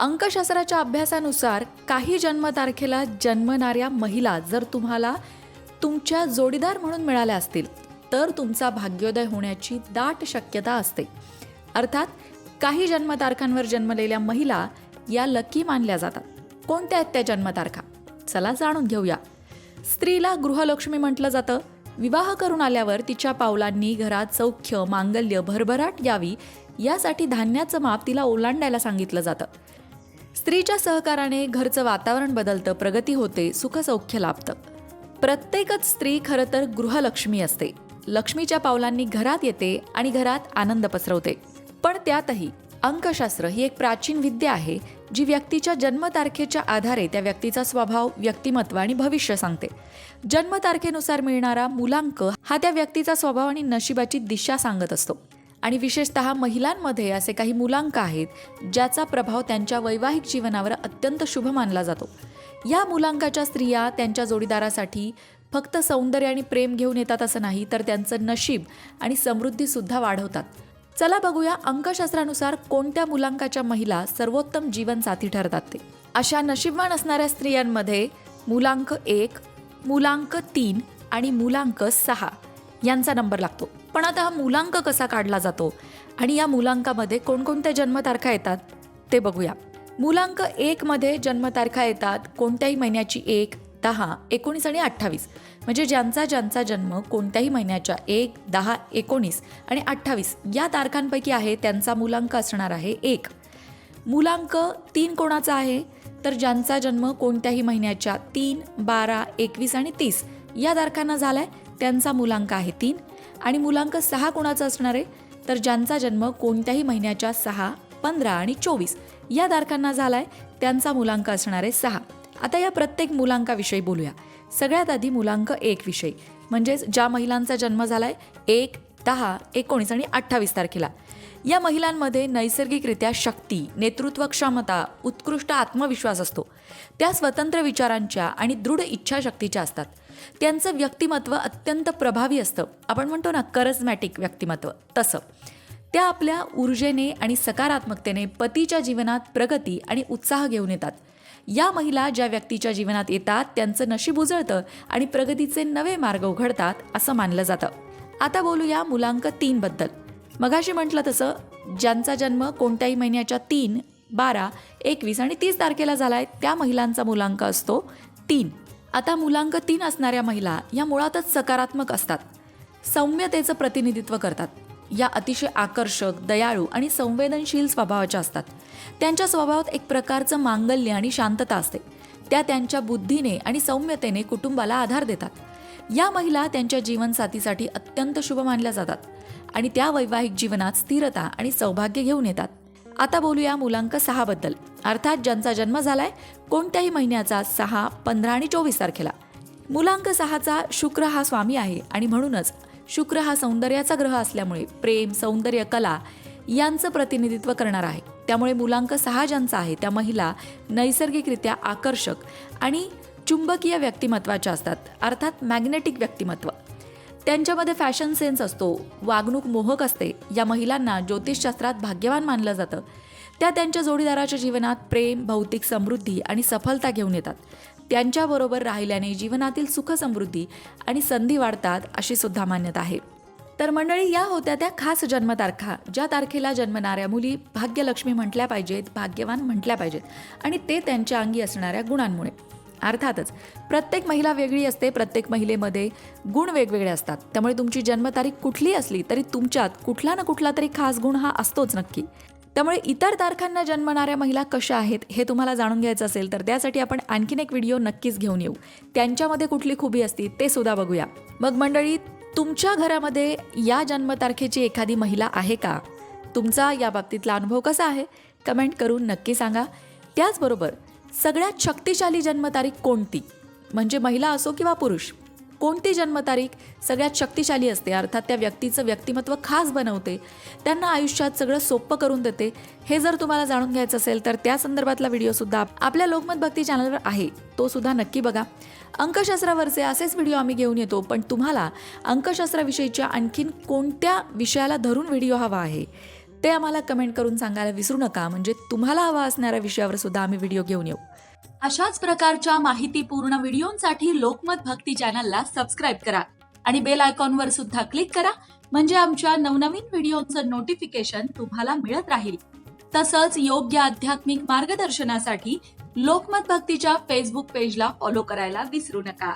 अंकशास्त्राच्या अभ्यासानुसार काही जन्मतारखेला जन्मणाऱ्या महिला जर तुम्हाला तुमच्या जोडीदार म्हणून मिळाल्या असतील तर तुमचा भाग्योदय होण्याची दाट शक्यता असते. अर्थात काही जन्मतारखांवर जन्मलेल्या महिला या लकी मानल्या जातात. कोणत्या आहेत त्या जन्मतारखा? चला जाणून घेऊया. स्त्रीला गृहलक्ष्मी म्हटलं जातं. विवाह करून आल्यावर तिच्या पावलांनी घरात सौख्य मांगल्य भरभराट यावी यासाठी धान्याचं माप तिला ओलांडायला सांगितलं जातं. स्त्रीच्या सहकाराने घरचं वातावरण बदलतं प्रगती होते सुखसौख्य लाभतं. प्रत्येकच स्त्री खरं तर गृहलक्ष्मी असते. लक्ष्मीच्या पावलांनी घरात येते आणि घरात आनंद पसरवते. पण त्यातही अंकशास्त्र ही एक प्राचीन विद्या आहे जी व्यक्तीच्या जन्मतारखेच्या आधारे त्या व्यक्तीचा स्वभाव व्यक्तिमत्व आणि भविष्य सांगते. जन्मतारखेनुसार मिळणारा मुलांक हा त्या व्यक्तीचा स्वभाव आणि नशिबाची दिशा सांगत असतो. आणि विशेषतः महिलांमध्ये असे काही मुलांक आहेत ज्याचा प्रभाव त्यांच्या वैवाहिक जीवनावर अत्यंत शुभ मानला जातो. या मुलांकाच्या स्त्रिया त्यांच्या जोडीदारासाठी फक्त सौंदर्य आणि प्रेम घेऊन येतात असं नाही तर त्यांचं नशीब आणि समृद्धीसुद्धा वाढवतात. चला बघूया अंकशास्त्रानुसार कोणत्या मुलांकाच्या महिला सर्वोत्तम जीवनसाथी ठरतात ते. अशा नशीबवान असणाऱ्या स्त्रियांमध्ये मुलांक एक मुलांक तीन आणि मुलांक सहा. यांचा नंबर लागतो. पण आता हा मुलांक कसा काढला जातो? आणि या मुलांकामध्ये कोणकोणत्या जन्मतारखा येतात? ते बघूया. मुलांक एकमध्ये जन्मतारखा येतात कोणत्याही महिन्याची एक दहा एकोणीस आणि अठ्ठावीस. म्हणजे ज्यांचा ज्यांचा जन्म कोणत्याही महिन्याच्या एक दहा एकोणीस आणि अठ्ठावीस या तारखांपैकी आहे त्यांचा मुलांक असणार आहे एक. मुलांक तीन कोणाचा आहे? तर ज्यांचा जन्म कोणत्याही महिन्याच्या तीन बारा एकवीस आणि तीस या तारखांना झाला आहे त्यांचा मुलांक आहे तीन. आणि मुलांक सहा कोणाचा असणार आहे? तर ज्यांचा जन्म कोणत्याही महिन्याच्या सहा पंधरा आणि चोवीस या तारखांना झालाय त्यांचा मुलांक असणार आहे सहा. आता या प्रत्येक मुलांकाविषयी बोलूया. सगळ्यात आधी मुलांक एक विषयी. म्हणजेच ज्या महिलांचा जन्म झालाय एक दहा एकोणीस आणि अठ्ठावीस तारखेला. या महिलांमध्ये नैसर्गिकरित्या शक्ती नेतृत्व क्षमता उत्कृष्ट आत्मविश्वास असतो. त्या स्वतंत्र विचारांच्या आणि दृढ इच्छाशक्तीच्या असतात. त्यांचं व्यक्तिमत्व अत्यंत प्रभावी असतं. आपण म्हणतो ना करजमॅटिक व्यक्तिमत्व. तसं. त्या आपल्या ऊर्जेने आणि सकारात्मकतेने पतीच्या जीवनात प्रगती आणि उत्साह घेऊन येतात. या महिला ज्या व्यक्तीच्या जीवनात येतात त्यांचं नशीब उजळतं आणि प्रगतीचे नवे मार्ग उघडतात असं मानलं जातं. आता बोलूया मुलांक तीन बद्दल. मगाशी म्हटलं तसं ज्यांचा जन्म कोणत्याही महिन्याच्या तीन बारा एकवीस आणि तीस तारखेला झालाय त्या महिलांचा मुलांक असतो तीन. आता मुलांक तीन असणाऱ्या महिला या मुळातच सकारात्मक असतात. सौम्यतेचं प्रतिनिधित्व करतात. या अतिशय आकर्षक दयाळू आणि संवेदनशील स्वभावाच्या असतात. त्यांच्या स्वभावात एक प्रकारचं मांगल्य आणि शांतता असते. त्या त्यांच्या बुद्धीने आणि सौम्यतेने कुटुंबाला आधार देतात. या महिला त्यांच्या जीवनसाथीसाठी अत्यंत शुभ मानल्या जातात आणि त्या वैवाहिक जीवनात स्थिरता आणि सौभाग्य घेऊन येतात. आता बोलूया मुलांक सहा बद्दल. अर्थात ज्यांचा जन्म झालाय कोणत्याही महिन्याचा सहा पंधरा आणि चोवीस तारखेला. मुलांक सहाचा शुक्र हा स्वामी आहे आणि म्हणूनच शुक्र हा सौंदर्याचा ग्रह असल्यामुळे प्रेम सौंदर्य कला यांचं प्रतिनिधित्व करणार आहे. त्यामुळे मुलांक सहा ज्यांचा आहे त्या महिला नैसर्गिकरित्या आकर्षक आणि चुंबकीय व्यक्तिमत्वाच्या असतात. अर्थात मॅग्नेटिक व्यक्तिमत्व. त्यांच्यामध्ये फॅशन सेन्स असतो वागणूक मोहक असते. या महिलांना ज्योतिषशास्त्रात भाग्यवान मानलं जातं. त्या त्यांच्या जोडीदाराच्या जीवनात प्रेम भौतिक समृद्धी आणि सफलता घेऊन येतात. त्यांच्याबरोबर राहिल्याने जीवनातील सुखसमृद्धी आणि संधी वाढतात अशी सुद्धा मान्यता आहे. तर मंडळी या होत्या त्या खास जन्मतारखा ज्या तारखेला जन्मणाऱ्या मुली भाग्यलक्ष्मी म्हटल्या पाहिजेत भाग्यवान म्हटल्या पाहिजेत आणि ते त्यांच्या अंगी असणाऱ्या गुणांमुळे. अर्थातच प्रत्येक महिला वेगळी असते प्रत्येक महिलेमध्ये गुण वेगवेगळे असतात. त्यामुळे तुमची जन्मतारीख कुठली असली तरी तुमच्यात कुठला ना कुठला तरी खास गुण हा असतोच नक्की. त्यामुळे इतर तारखांना जन्मणाऱ्या महिला कशा आहेत हे तुम्हाला जाणून घ्यायचं असेल तर त्यासाठी आपण आणखीन एक व्हिडिओ नक्कीच घेऊन येऊ. त्यांच्यामध्ये कुठली खुबी असती ते सुद्धा बघूया. मग मंडळी तुमच्या घरामध्ये या जन्मतारखेची एखादी महिला आहे का? तुमचा या बाबतीतला अनुभव कसा आहे? कमेंट करून नक्की सांगा. त्याचबरोबर सगळ्यात शक्तिशाली जन्मतारीख कोणती? म्हणजे महिला असो किंवा पुरुष कोणती जन्मतारीख सगळ्यात शक्तिशाली असते? अर्थात त्या व्यक्तीचं व्यक्तिमत्व खास बनवते त्यांना आयुष्यात सगळं सोपं करून देते. हे जर तुम्हाला जाणून घ्यायचं असेल तर त्या संदर्भातला व्हिडिओसुद्धा आपल्या लोकमत भक्ती चॅनलवर आहे. तो सुद्धा नक्की बघा. अंकशास्त्रावरचे असेच व्हिडिओ आम्ही घेऊन येतो पण तुम्हाला अंकशास्त्राविषयीच्या आणखीन कोणत्या विषयाला धरून व्हिडिओ हवा आहे? ते आम्हाला कमेंट करून सांगायला विसरू नका. म्हणजे तुम्हाला हवा असणाऱ्या विषयावर सुद्धा आम्ही व्हिडिओ घेऊन येऊ. अशाच प्रकारच्या माहितीपूर्ण व्हिडिओंसाठी लोकमत भक्ती चॅनलला सबस्क्राईब करा आणि बेल आयकॉनवर सुद्धा क्लिक करा. म्हणजे आमच्या नवनवीन व्हिडिओचं नोटिफिकेशन तुम्हाला मिळत राहील. तसंच योग्य आध्यात्मिक मार्गदर्शनासाठी लोकमत भक्तीच्या फेसबुक पेजला फॉलो करायला विसरू नका.